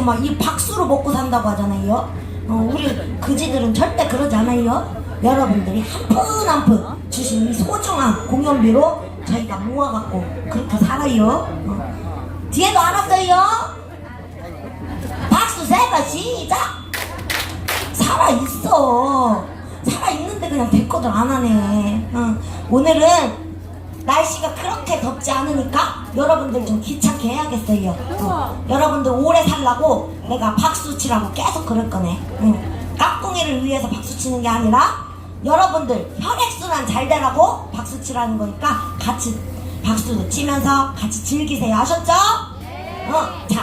그래가지고 막 이 박수로 먹고 산다고 하잖아요. 어, 우리 그지들은 절대 그러지 않아요. 여러분들이 한 푼 한 푼 주신 이 소중한 공연비로 저희가 모아갖고 그렇게 살아요. 어. 뒤에도 알았어요? 박수 세번 시작! 살아 있어. 살아 있는데 그냥 대꾸들 안 하네. 어. 오늘은 날씨가 그렇게 덥지 않으니까 여러분들 좀 귀찮게 해야겠어요. 어. 여러분들 오래 살라고 내가 박수 치라고 계속 그럴 거네. 응. 깍꿍이를 위해서 박수 치는 게 아니라 여러분들 혈액순환 잘 되라고 박수 치라는 거니까 같이 박수도 치면서 같이 즐기세요. 아셨죠? 어, 자.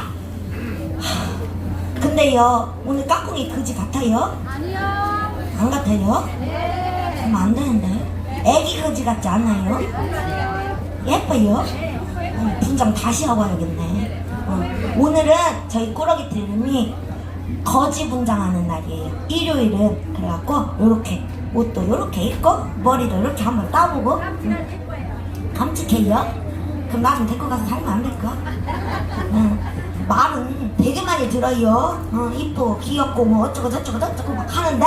하, 근데요, 오늘 깍꿍이 그지 같아요? 아니요. 안 같아요? 네. 그럼 안 되는데. 애기 그지 같지 않아요? 예뻐요? 어, 분장 다시 하고 와야겠네. 어, 오늘은 저희 꾸러기 팀이 거지 분장하는 날이에요. 일요일은 그래갖고 요렇게 옷도 요렇게 입고 머리도 이렇게 한번 따보고 응. 깜찍해요? 그럼 나 좀 데리고 가서 살면 안 될까? 응. 말은 되게 많이 들어요. 어, 이쁘고 귀엽고 뭐 어쩌고 저쩌고 저쩌고 막 하는데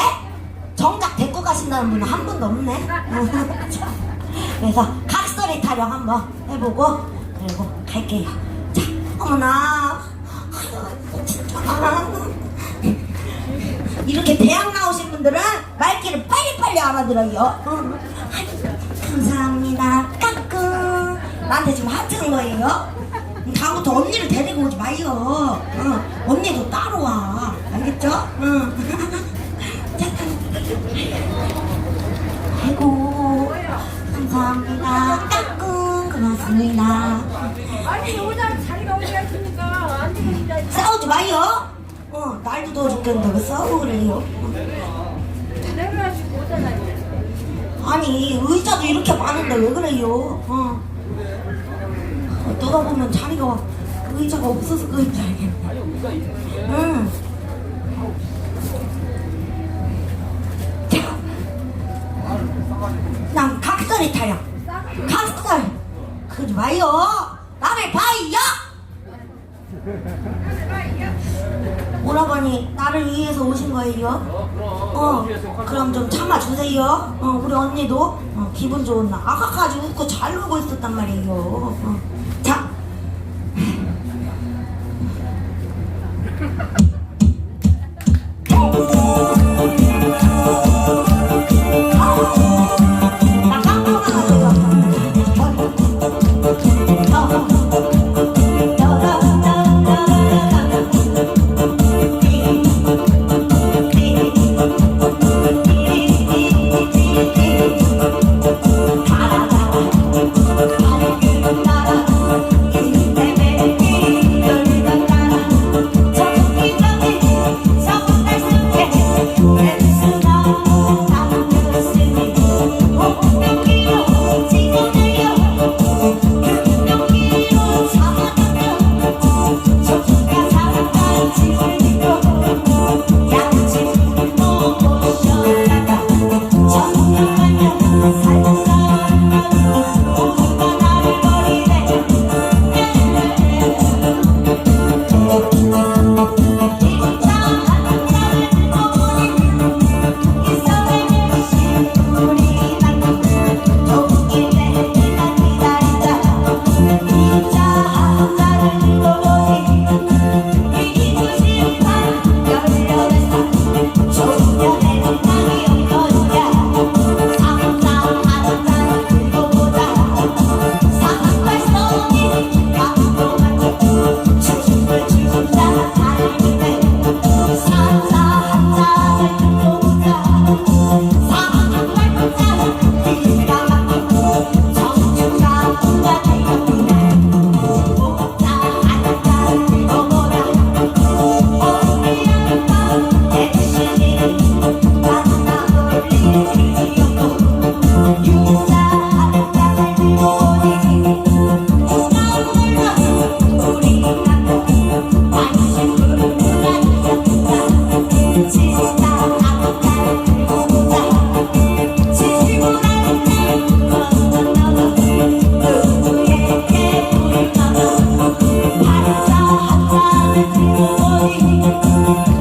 정작 데리고 가신다는 분은 한 분도 없네. 자, 그래서 각설이 타령 한번 해보고 그리고 갈게요. 자, 어머나. 아유, 진짜. 이렇게 대학 나오신 분들은 말귀를 빨리빨리 알아들어요. 감사합니다. 까꿍. 나한테 지금 하트는 거예요? 다음부터 언니를 데리고 오지 마요. 어, 언니도 따로 와. 알겠죠? 응. 아이고, 감사합니다. 까꿍. 고맙습니다. 아니 오늘 자리가 어디가 있습니까? 안 되겠다. 싸우지 마요. 어, 날도 더워 죽겠는데 왜 싸우고 그래요? 내려가지고 오잖아요. 아니, 의자도 이렇게 많은데 왜 그래요? 어. 어, 누가 보면 자리가 의자가 없어서 그런 줄 알겠네. 응. 난 각설이 타령. 각설. 그러지 마요. 나를 봐요. 오라버니 나를 위해서 오신 거예요? 어, 그럼 좀 참아주세요. 어, 우리 언니도 어, 기분 좋은 날. 아까까지 웃고 잘 놀고 있었단 말이에요. 어. Música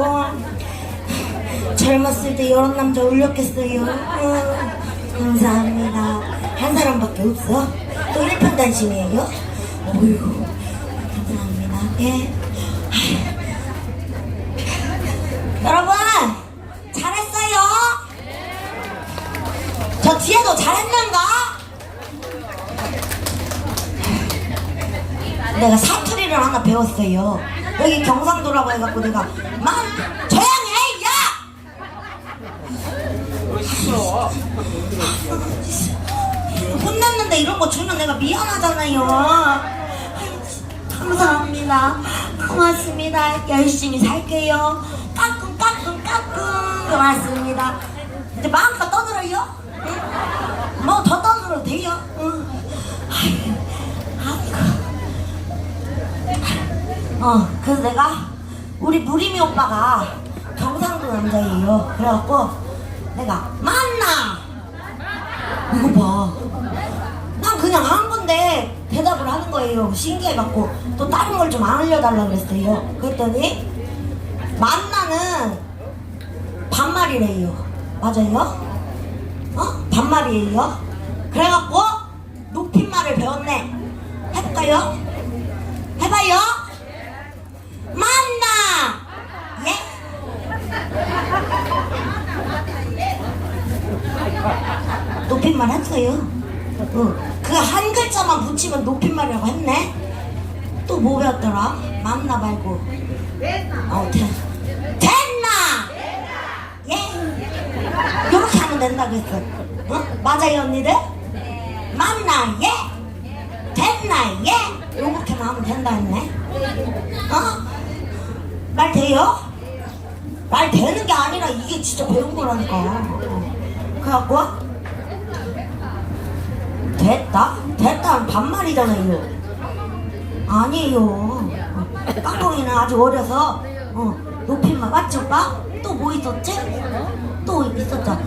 이뻐요. 젊었을 때 이런 남자 울렸겠어요. 어, 감사합니다. 한 사람밖에 없어? 또 일편단심이에요? 어휴, 감사합니다. 예. 여러분, 잘했어요? 저 뒤에도 잘했는가? 내가 사투리를 하나 배웠어요. 여기 경상도라고 해갖고 내가 막 조용히 해, 야! 혼났는데 이런 거 주면 내가 미안하잖아요. 감사합니다. 고맙습니다. 열심히 살게요. 까꿍 까꿍 까꿍 고맙습니다. 이제 마음껏 떠들어요. 어, 그래서 내가 우리 무림이 오빠가 경상도 남자예요. 그래갖고 내가 만나 이거 봐. 난 그냥 한 건데 대답을 하는 거예요. 신기해갖고 또 다른 걸좀안 알려달라 그랬어요. 그랬더니 만나는 반말이래요. 맞아요? 어? 반말이에요. 그래갖고 높임말을 배웠네. 해볼까요? 해봐요. 만나. 예? 높임말 했어요. 어, 그한 글자만 붙이면 높임말이라고 했네. 또 뭐 배웠더라? 만나 말고. 어, 된, 됐나? 예. 이렇게 하면 된다 그랬어. 어? 맞아요, 언니들? 만나, 예. 됐나, 예. 이렇게만 하면 된다 했네. 어? 말 돼요? 말 되는 게 아니라 이게 진짜 배운 거라니까. 어. 그래갖고 됐다? 됐다는 반말이잖아요. 아니에요. 어, 깡통이는 아직 어려서 어, 높임말 맞죠, 오빠? 또뭐 있었지? 또 있었죠.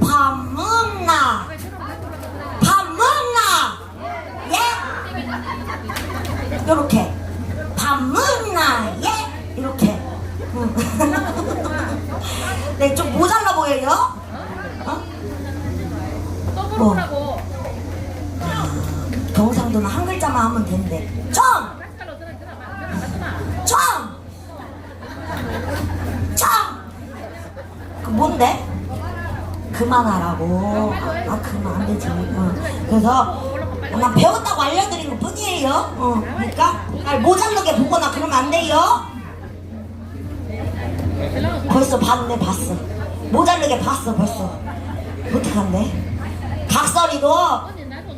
밥 먹나? 밥 먹나? 예? 요렇게 밥 먹나? 예? 이렇게. 응. 네, 좀 모자라 보여요? 어? 떠보라고. 경상도는 한 글자만 하면 된대. 좀! 좀! 좀! 그 뭔데? 그만하라고. 아, 아, 그만 안 되지. 어. 그래서 난 배웠다고 알려드린 것 뿐이에요. 어. 그러니까 날 모자르게 보거나 그러면 안 돼요. 벌써 봤네, 봤어. 모자르게 봤어, 벌써. 어떡한데? 각설이도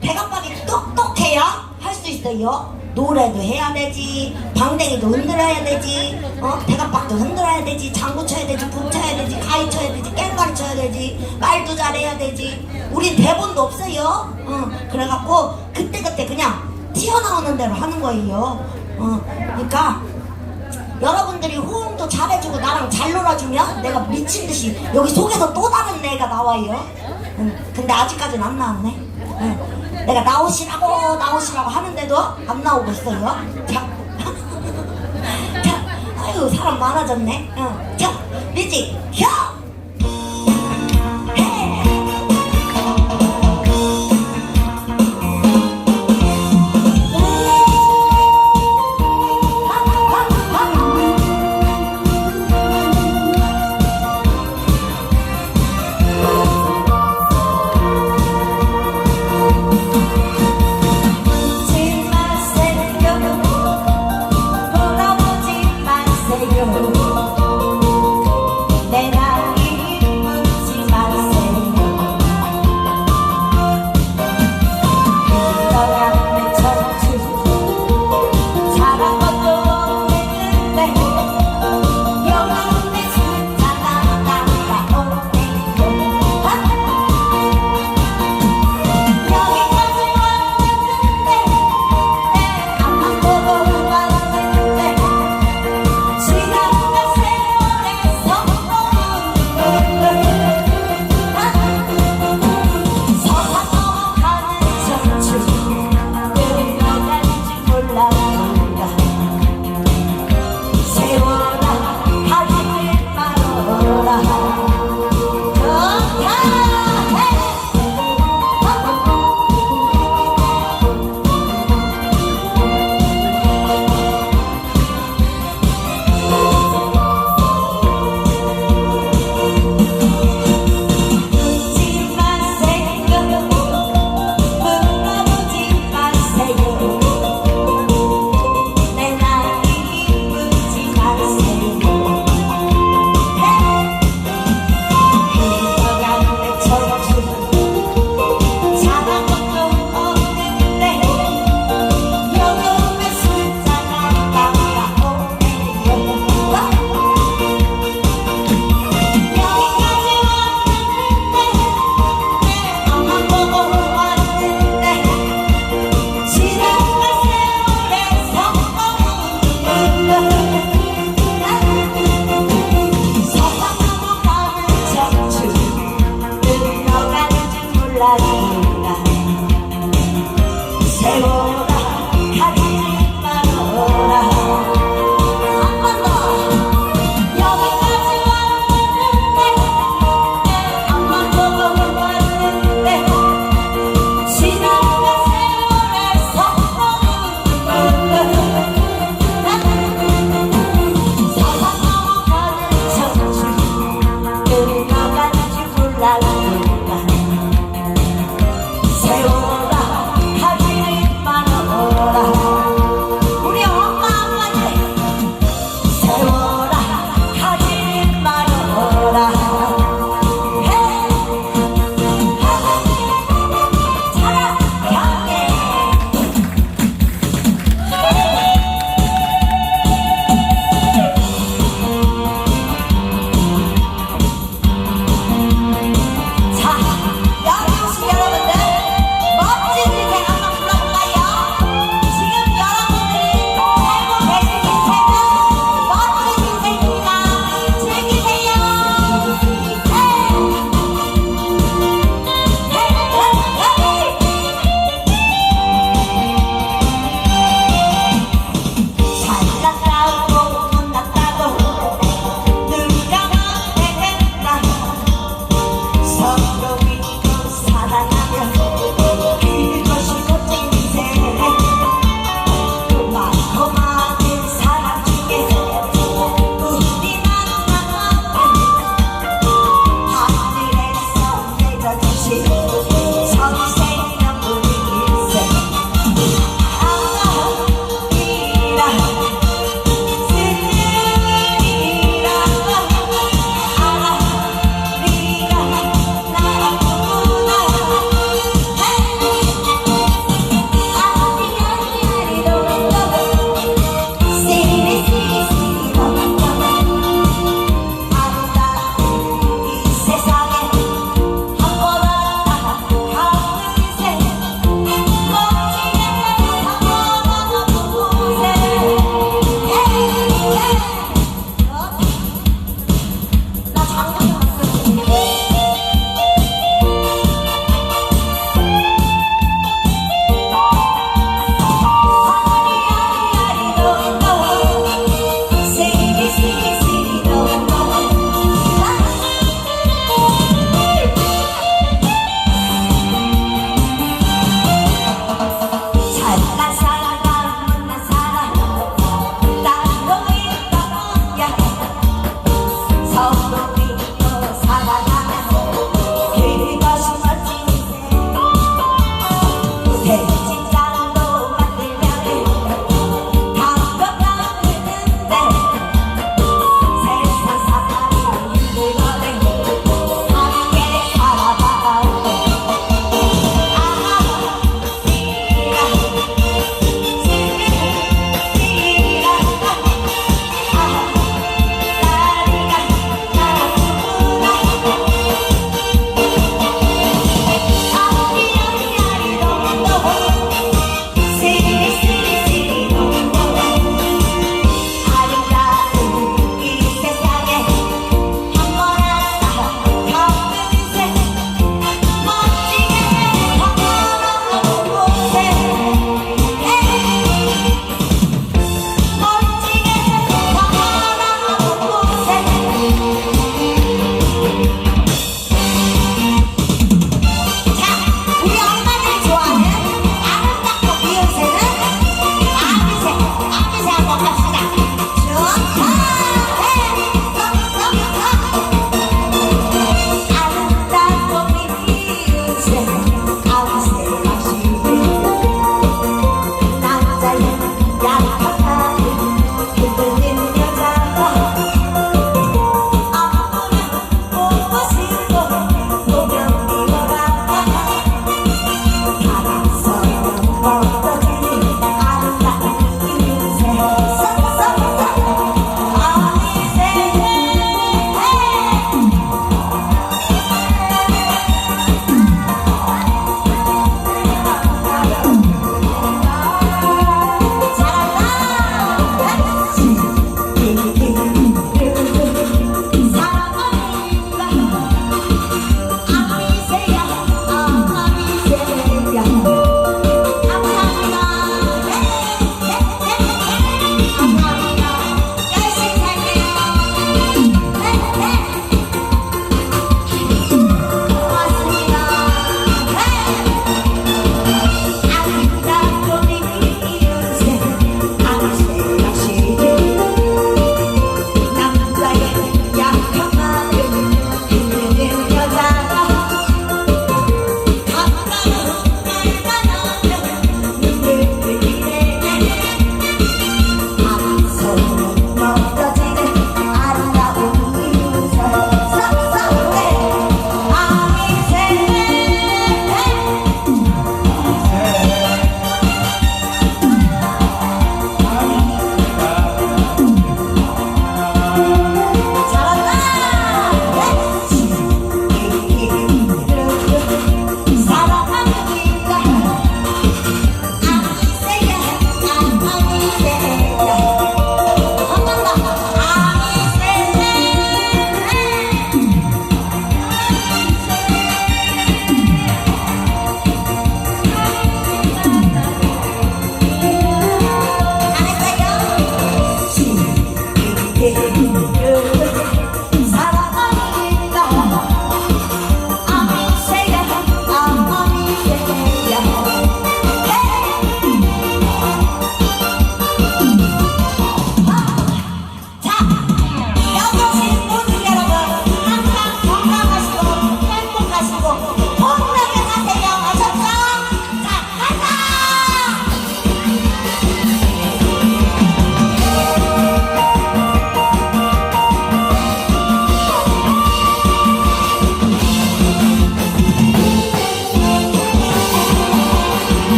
배갑박이 똑똑해야 할 수 있어요. 노래도 해야 되지, 방댕이도 흔들어야 되지, 어? 배갑박도 흔들어야 되지, 장구 쳐야 되지, 북 쳐야 되지, 가위 쳐야 되지, 깽가리 쳐야 되지, 말도 잘해야 되지. 우린 대본도 없어요. 어, 그래갖고 그때그때 그냥 튀어나오는 대로 하는 거예요. 어, 그러니까 여러분들이 호응도 잘해주고 나랑 잘 놀아주면 내가 미친 듯이 여기 속에서 또 다른 애가 나와요. 응, 근데 아직까지는 안 나왔네. 응. 내가 나오시라고 나오시라고 하는데도 안 나오고 있어요. 자, 자, 아유 사람 많아졌네. 응. 자, 리지, 혀.